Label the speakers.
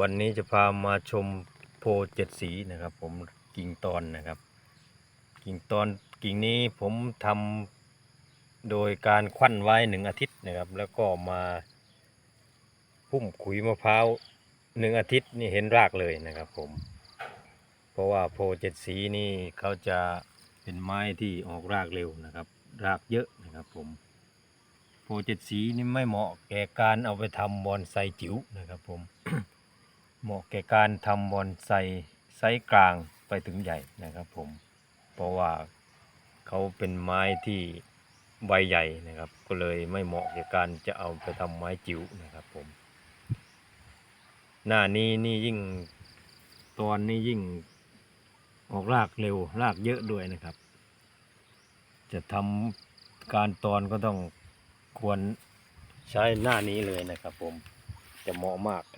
Speaker 1: วันนี้จะพามาชมโพเจ็ดสีนะครับ ผมกิ่งตอนนะครับ กิ่งตอนกิ่งนี้ผมทำโดยการควันไว้หนึ่งอาทิตย์นะครับ แล้วก็มาพุ่มขุยมะพร้าวหนึ่งอาทิตย์นี่เห็นรากเลยนะครับผม เพราะว่าโพเจ็ดสีนี่เขาจะเป็นไม้ที่ออกรากเร็วนะครับ รากเยอะนะครับผมโพเจ็ดสีนี่ไม่เหมาะแก่การเอาไปทำบอนไซจิ๋วนะครับผม เหมาะแก่การทำบอนไซไซส์กลางไปถึงใหญ่นะครับผม เพราะว่าเขาเป็นไม้ที่ใบใหญ่นะครับ ก็เลยไม่เหมาะแก่การจะเอาไปทำไม้จิ๋วนะครับผม หน้านี้นี่ยิ่งตอนนี้ยิ่งออกรากเร็วรากเยอะด้วยนะครับ จะทำการตอนก็ต้องควรใช้หน้านี้เลยนะครับผมจะเหมาะมากครับ